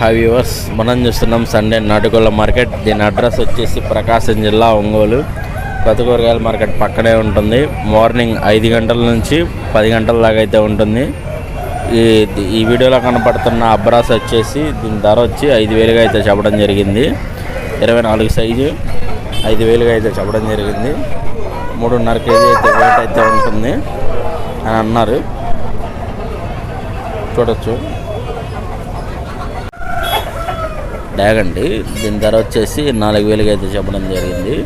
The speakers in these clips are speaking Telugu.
హాయ్ వ్యూవర్స్ మనం చూస్తున్నాం సండే నాటుకోళ్ళ మార్కెట్. దీని అడ్రస్ వచ్చేసి ప్రకాశం జిల్లా ఒంగోలు. కొత్త కూరగాయల మార్కెట్ పక్కనే ఉంటుంది. మార్నింగ్ ఐదు గంటల నుంచి పది గంటల దాకా అయితే ఉంటుంది. ఈ ఈ వీడియోలో కనపడుతున్న అబ్రాస్ వచ్చేసి దీని ధర వచ్చి ఐదు వేలుగా అయితే చెప్పడం జరిగింది. ఇరవై నాలుగు సైజు ఐదు వేలుగా అయితే చెప్పడం జరిగింది. మూడున్నర కేజీ అయితే వెయిట్ అయితే ఉంటుంది అని అన్నారు. చూడొచ్చు. ట్యాగ్ అండి. దీని ధర వచ్చేసి నాలుగు వేలుగా అయితే చెప్పడం జరిగింది.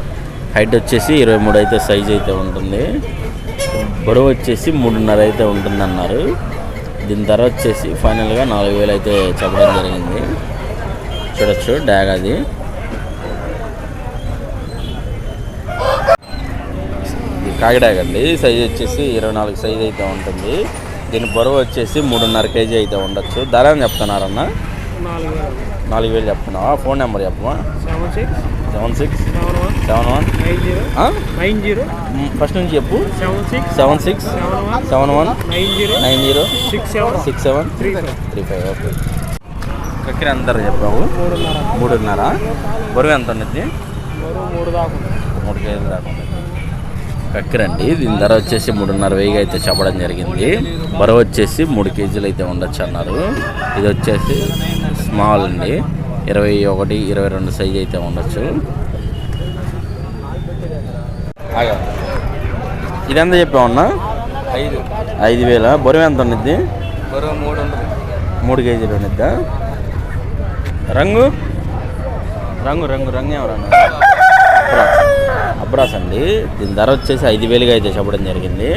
హైట్ వచ్చేసి ఇరవై మూడు అయితే సైజ్ అయితే ఉంటుంది. బరువు వచ్చేసి మూడున్నర అయితే ఉంటుందన్నారు. దీని ధర వచ్చేసి ఫైనల్గా నాలుగు వేలు అయితే చెప్పడం జరిగింది. చూడొచ్చు డ్యాగ్ అది. కాకిడాగ్ కాకి అండి. సైజ్ వచ్చేసి ఇరవై నాలుగు సైజ్ అయితే ఉంటుంది. దీని బరువు వచ్చేసి మూడున్నర కేజీ అయితే ఉండొచ్చు. ధర అని చెప్తున్నారన్న? నాలుగు వేలు చెప్తున్నావా? Phone number చెప్పమా? Seven six seven one nine zero first నుంచి చెప్పు. Seven six seven one nine zero six seven three five three five okay. కక్కిరి అందరు చెప్పావు. మూడున్నర. బరువు ఎంత ఉన్నది? మూడు కేజీలు దాకా కక్కిరండి దీని ధర వచ్చేసి మూడున్నర వెయ్యి అయితే చెప్పడం జరిగింది. బరువు వచ్చేసి మూడు కేజీలు అయితే ఉండొచ్చు అన్నారు. ఇది వచ్చేసి స్మాల్ అండి. ఇరవై ఒకటి ఇరవై రెండు సైజ్ అయితే ఉండొచ్చు. ఆగా. ఇది ఎంత చెప్పామన్నా ఐదు. ఐదు వేల? బరువు ఎంత ఉన్నది బరువు మూడు మూడు కేజీలు ఉన్నద్దా రంగు? రంగు రంగు రంగు ఏమో రంగు. అబ్రాస్. అబ్రాస్ అండి. దీని ధర వచ్చేసి ఐదు వేలుగా అయితే చెప్పడం జరిగింది.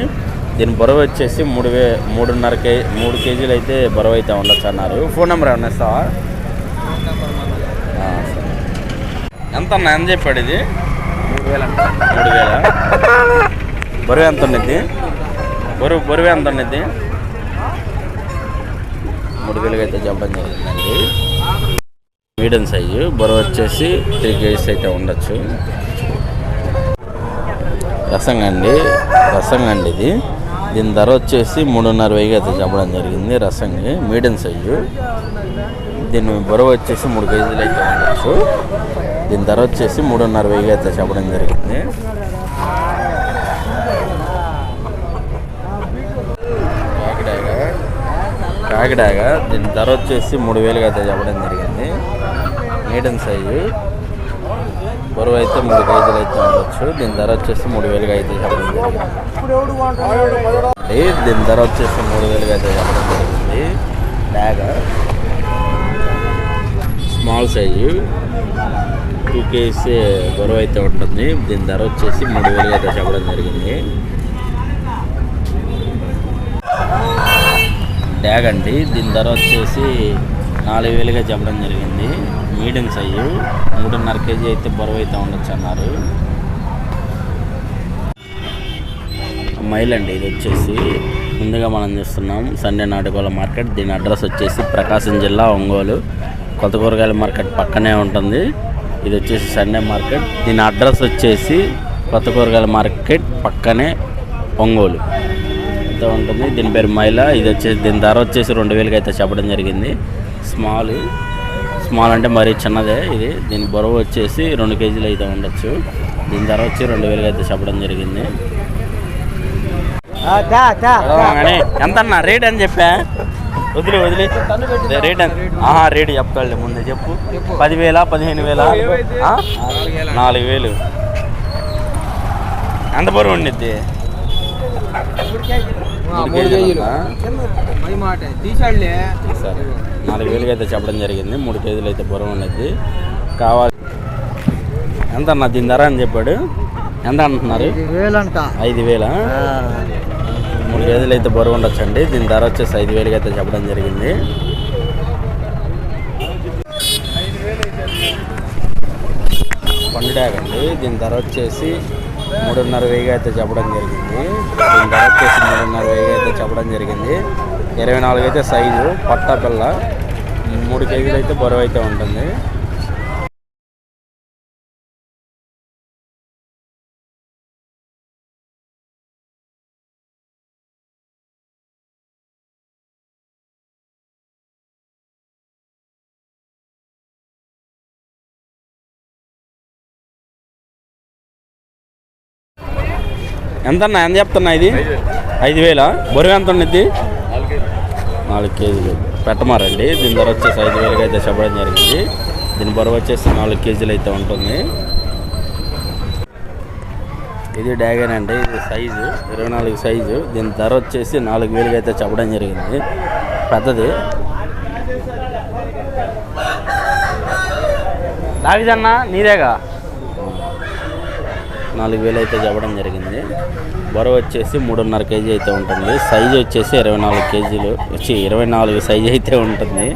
దీని బరువు వచ్చేసి మూడు వే మూడున్నర కే మూడు కేజీలు అయితే బరువు అయితే ఉండొచ్చు అన్నారు. ఫోన్ నెంబర్ ఏమన్నా ఇస్తావా? ఎంత అన్న? ఎంత చెప్పాడు ఇది? మూడు వేలు మూడు వేల బరువు ఎంత ఉండిద్ది బరువు బరువు ఎంత ఉండిద్ది మూడు వేలుగా అయితే చెప్పడం జరిగిందండి. Medium size. బరువు వచ్చేసి త్రీ కేజీస్ అయితే ఉండొచ్చు. రసంగా అండి రసం అండి ఇది. దీని ధర వచ్చేసి మూడున్నర వెయ్యి అయితే చెప్పడం జరిగింది రసంగి మీడియం సైజు దీని బరువు వచ్చేసి మూడు కేజీలు అయితే ఉండొచ్చు. దీని ధర వచ్చేసి మూడున్నర వెయ్యి అయితే చెప్పడం జరిగింది. కాకిడాగా కాకిడాగా దీని ధర వచ్చేసి మూడు వేలుగా అయితే చెప్పడం జరిగింది. మీడియం సైజు బరువు అయితే మూడు కేజీలు అయితే ఉండొచ్చు. దీని ధర వచ్చేసి మూడు వేలుగా అయితే చెప్పడం జరిగింది. దీని ధర వచ్చేసి మూడు వేలుగా అయితే చెప్పడం జరిగింది. Bag small size. Two KG బరువు అయితే ఉంటుంది. దీని ధర వచ్చేసి మూడు వేలుగా అయితే చెప్పడం జరిగింది. డ్యాగ్ అండి. దీని ధర వచ్చేసి నాలుగు వేలుగా చెప్పడం జరిగింది. Medium size. మూడున్నర కేజీ అయితే బరువు అయితే ఉండొచ్చు అన్నారు. మైల్ అండి ఇది వచ్చేసి. ముందుగా మనం చూస్తున్నాం సండే నాటుకోల మార్కెట్. దీని అడ్రస్ వచ్చేసి ప్రకాశం జిల్లా ఒంగోలు. కొత్త కూరగాయల మార్కెట్ పక్కనే ఉంటుంది. ఇది వచ్చేసి సండే మార్కెట్. దీని అడ్రస్ వచ్చేసి కొత్త కూరగాయల మార్కెట్ పక్కనే ఒంగోలు. అయితే ఉంటుంది? దీని పేరు మైలా. ఇది వచ్చేసి దీని ధర వచ్చేసి రెండు వేలకి అయితే చెప్పడం జరిగింది. స్మాల్ స్మాల్ అంటే మరీ చిన్నదే ఇది. దీని బరువు వచ్చేసి రెండు కేజీలు అయితే ఉండొచ్చు. దీని ధర వచ్చి రెండు వేలకి అయితే చెప్పడం జరిగింది. ఎంత అన్న రేట్ అని చెప్పా? వదిలే వదిలే. రేట్ ఆహా రేట్ చెప్తాడు ముందే చెప్పు. పదివేల పదిహేను వేల? నాలుగు వేలు ఎంత బరువు ఉండిద్ది? మూడు కేజీలు. నాలుగు వేలుగా అయితే చెప్పడం జరిగింది. మూడు కేజీలు అయితే బరువు ఉన్నది. కావాలి. ఎంత అన్న? దీని ధర అని చెప్పాడు. ఎంత అంటున్నారు? ఐదు వేల మూడు కేజీలు అయితే బరువు ఉండొచ్చండి. దీని ధర వచ్చేసి ఐదు వేలుగా అయితే చెప్పడం జరిగింది. పండుడాగండి దీని ధర వచ్చేసి మూడున్నర వెయ్యి అయితే చెప్పడం జరిగింది. దీని ధర వచ్చేసి మూడున్నర వెయ్యి అయితే చెప్పడం జరిగింది. ఇరవై నాలుగు అయితే సైజు పట్టా పిల్ల. మూడు కేజీలు అయితే బరువు అయితే ఉంటుంది. ఎంతన్నా? ఎంత చెప్తున్నా ఇది? ఐదు వేలా? బరువు ఎంత ఉండిద్ది? నాలుగు కేజీలు పెట్టమారండి. దీని ధర వచ్చేసి ఐదు వేలకి అయితే చెప్పడం జరిగింది. దీని బరువు వచ్చేసి నాలుగు కేజీలు అయితే ఉంటుంది. ఇది డ్యాగన్ అండి. ఇది సైజు ఇరవై నాలుగు సైజు. దీని ధర వచ్చేసి నాలుగు వేలకి అయితే చెప్పడం జరిగింది. పెద్దది. దావిదన్నా నీదేగా? నాలుగు వేలు అయితే చెప్పడం జరిగింది. బరువు వచ్చేసి మూడున్నర కేజీ అయితే ఉంటుంది. సైజు వచ్చేసి ఇరవై నాలుగు కేజీలు వచ్చి ఇరవై నాలుగు సైజు అయితే ఉంటుంది.